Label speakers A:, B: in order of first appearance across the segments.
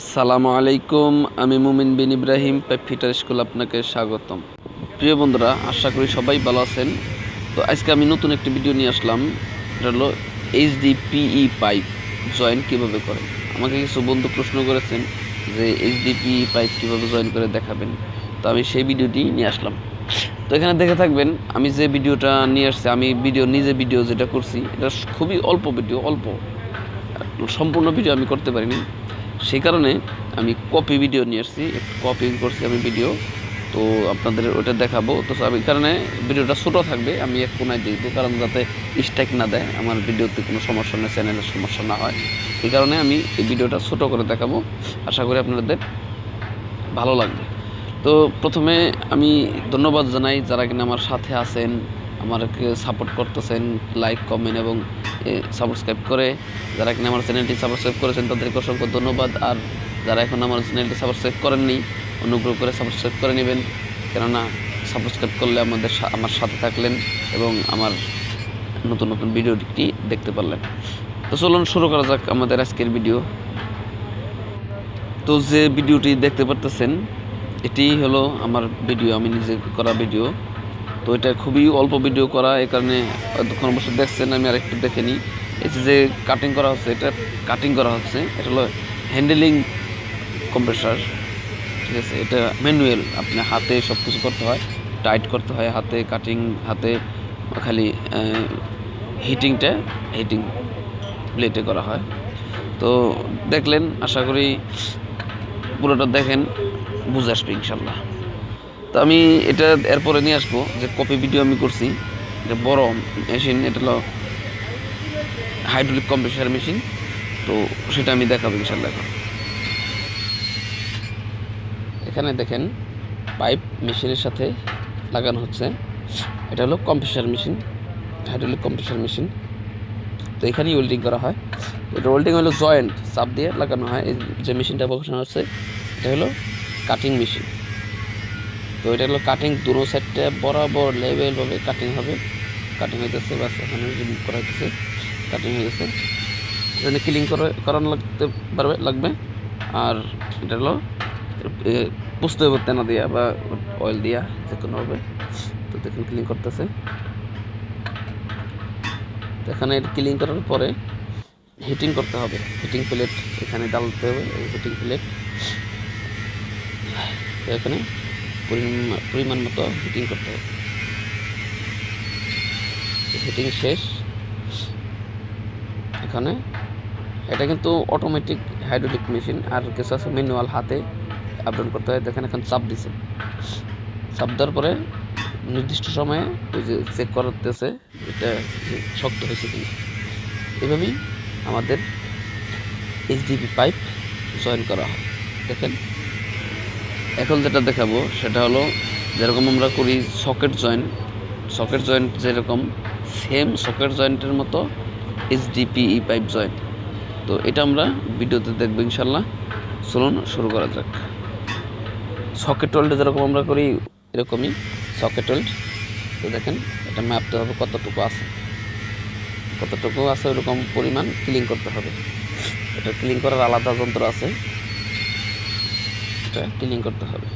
A: আসসালামু আলাইকুম, আমি মুমিন বিন ইব্রাহিম ফিটার স্কুল আপনাকে স্বাগতম। প্রিয় বন্ধুরা, আশা করি সবাই ভালো আছেন। তো আজকে আমি নতুন একটি ভিডিও নিয়ে আসলাম, এটা হলো এইচডিপিই পাইপ জয়েন কীভাবে করে। আমাকে কিছু বন্ধু প্রশ্ন করেছেন যে এইচডিপিই পাইপ কীভাবে জয়েন করে দেখাবেন। তো আমি সেই ভিডিওটি নিয়ে আসলাম। তো এখানে দেখে থাকবেন, আমি যে ভিডিওটা নিয়ে আসছি, আমি ভিডিও, নিজে ভিডিও যেটা করছি, এটা খুবই অল্প ভিডিও, অল্প। সম্পূর্ণ ভিডিও আমি করতে পারিনি। সেই কারণে আমি কপি ভিডিও নিয়ে আসছি। কপি করছি আমি ভিডিও তো আপনাদের ওটা দেখাবো। তো আমি কারণে ভিডিওটা ছোটো থাকবে। আমি এক কোনায় দিয়ে দেবো, কারণ যাতে স্ট্রাইক না দেয়। আমার ভিডিওতে কোনো সমস্যা নেই চ্যানেলের সমস্যা না হয়। এই কারণে আমি এই ভিডিওটা ছোটো করে দেখাবো। আশা করি আপনাদের ভালো লাগবে। তো প্রথমে আমি ধন্যবাদ জানাই যারা কিনা আমার সাথে আছেন। আমাকে সাপোর্ট করতেছেন লাইক কমেন্ট এবং সাবস্ক্রাইব করে। যারা কিনা আমার চ্যানেলটি সাবস্ক্রাইব করেছেন, তাদেরকে অসংখ্য ধন্যবাদ। আর যারা এখন আমার চ্যানেলটি সাবস্ক্রাইব করেননি, অনুগ্রহ করে সাবস্ক্রাইব করে নেবেন। কেননা সাবস্ক্রাইব করলে আমাদের আমার সাথে থাকলেন এবং আমার নতুন নতুন ভিডিওটি দেখতে পারলেন। তো চলুন শুরু করা যাক আমাদের আজকের ভিডিও। তো যে ভিডিওটি দেখতে পারতেছেন, এটি হলো আমার ভিডিও, আমি নিজে করা ভিডিও। তো এটা খুবই অল্প ভিডিও করা এই কারণে এতক্ষণ বসে দেখছেন, আমি আরেকটু দেখে নিই। যে যে কাটিং করা হচ্ছে, এটা কাটিং করা হচ্ছে, এটা হলো হ্যান্ডেলিং কম্প্রেসার ঠিক আছে? এটা ম্যানুয়াল আপনি হাতে সব কিছু করতে হয় টাইট করতে হয় হাতে কাটিং হাতে, খালি হিটিংটা হিটিং প্লেটে করা হয়। তো দেখলেন, আশা করি পুরোটা দেখেন, বুঝে আসবে ইনশাল্লাহ। তো আমি এটা এরপরে নিয়ে আসব, যে কপি ভিডিও আমি করছি, এটা বড় মেশিন এটা হলো হাইড্রোলিক কম্প্রেসার মেশিন তো সেটা আমি দেখাবো ইনশাল্লাহ এখন। এখানে দেখেন পাইপ মেশিনের সাথে লাগানো হচ্ছে, এটা হলো compressor machine hydraulic compressor machine তো এখানেই ওয়েল্ডিং করা হয়। এটা ওয়েল্ডিং হলো জয়েন্ট চাপ দিয়ে লাগানো হয় যে মেশিনটা বসানো হচ্ছে, এটা হলো কাটিং মেশিন তো এটা হলো কাটিং দুটো সাইডটা বরাবর লেভেলভাবে কাটিং হবে। কাটিং হইতেছে, বাস এখানে রিমুভ করা হইতেছে। কাটিং গেছে এখানে ক্লিন করে, করানো লাগতে পারবে, লাগবে। আর এটা হলো পুষতে হবে তেনা দিয়া বা অয়েল দিয়া, যে কোনোভাবে তো দেখুন ক্লিন করতেছে। এখানে ক্লিন করার পরে হিটিং করতে হবে। হিটিং প্লেট এখানে ডালতে হবে হিটিং প্লেট এখানে পরিমাণ মতো হিটিং করতে হবে। হিটিং শেষ। এখানে এটা কিন্তু অটোমেটিক হাইড্রোলিক মেশিন আর কিছু আছে ম্যানুয়াল হাতে আপডাউন করতে হয়। দেখেন এখন চাপ দিছে। চাপ দেওয়ার পরে নির্দিষ্ট সময়ে ওই যে চেক করতেছে এটা শক্ত হয়েছে কিনা। এভাবেই আমাদের এইচডিপি পাইপ জয়েন করা হয়। দেখেন এখন যেটা দেখাবো, সেটা হলো যেরকম আমরা করি সকেট জয়েন্ট সকেট জয়েন্ট যেরকম সেম সকেট জয়েন্টের মতো এইচডিপিই পাইপ জয়েন্ট তো এটা আমরা ভিডিওতে দেখব ইনশাল্লাহ। চলুন শুরু করা যাক। সকেট ওয়েল্ড যেরকম আমরা করি, এরকমই সকেট ওয়েল্ড তো দেখেন, এটা মাপতে হবে কতটুকু আছে। কতটুকু আছে ওরকম পরিমাণ ক্লিন করতে হবে। এটা ক্লিন করার আলাদা যন্ত্র আছে। এটা ক্লিন করতে হবে।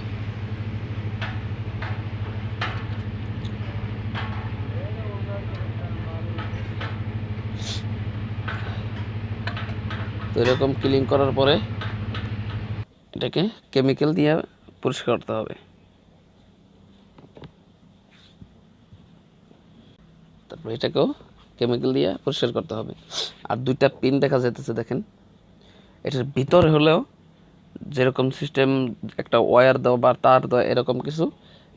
A: তো এরকম ক্লিন করার পরে এটাকে কেমিক্যাল দিয়ে পরিষ্কার করতে হবে। তারপর এটাকেও কেমিক্যাল দিয়ে পরিষ্কার করতে হবে। আর দুইটা পিন দেখা যাইতেছে দেখেন। এটার ভিতরে হলেও যেরকম সিস্টেম একটা ওয়্যার দেওয়া বা তার দেওয়া এরকম কিছু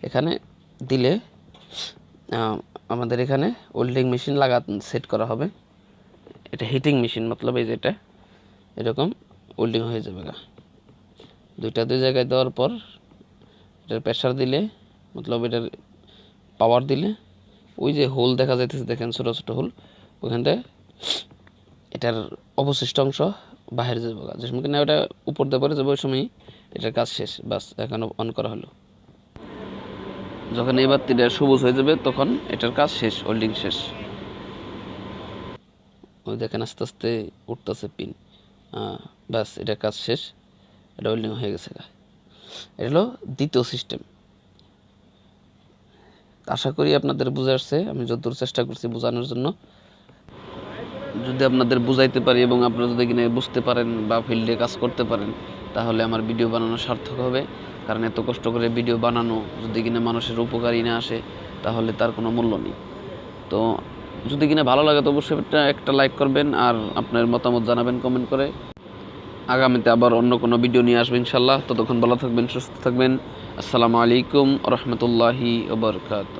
A: এখানে দিলে আমাদের এখানে ওল্ডিং মেশিন লাগা সেট করা হবে। এটা হিটিং মেশিন মতলব এই যেটা এরকম ওয়েল্ডিং হয়ে যাবে গা। দুইটা দুই জায়গায় দেওয়ার পর, এটার প্রেশার দিলে, মতলব এটার পাওয়ার দিলে, ওই যে হোল দেখা যাইতেছে, দেখেন ছোটো ছোটো হোল ওখানটায় এটার অবশিষ্ট অংশ বাহির যাবে যে সময় কিনা ওটা উপর দিয়ে পড়ে যাবে, ওই সময় এটার কাজ শেষ, বাস, এখন অন করা হলো। যখন এই বাতিটা সবুজ হয়ে যাবে, তখন এটার কাজ শেষ হোল্ডিং শেষ। ওই দেখেন, আস্তে আস্তে উঠতেছে পিন ব্যাস এটার কাজ শেষ, এটা ওয়েল্ডিং হয়ে গেছে এটা হলো দ্বিতীয় সিস্টেম আশা করি আপনাদের বুঝে আসছে, আমি যতদূর চেষ্টা করছি বোঝানোর জন্য। যদি আপনাদের বুঝাইতে পারি এবং আপনারা যদি কিনা বুঝতে পারেন বা ফিল্ডে কাজ করতে পারেন, তাহলে আমার ভিডিও বানানো সার্থক হবে। কারণ এত কষ্ট করে ভিডিও বানানো, যদি কিনা মানুষের উপকারী না আসে, তাহলে তার কোনো মূল্য নেই। তো যদি কিনা ভালো লাগে, তো অবশ্যই একটা লাইক করবেন আর আপনার মতামত জানাবেন কমেন্ট করে। আগামীতে আবার অন্য কোনো ভিডিও নিয়ে আসবেন ইনশাল্লাহ ততক্ষণ ভালো থাকবেন, সুস্থ থাকবেন। আসসালামু আলাইকুম রহমতুল্লাহি ওবরকাত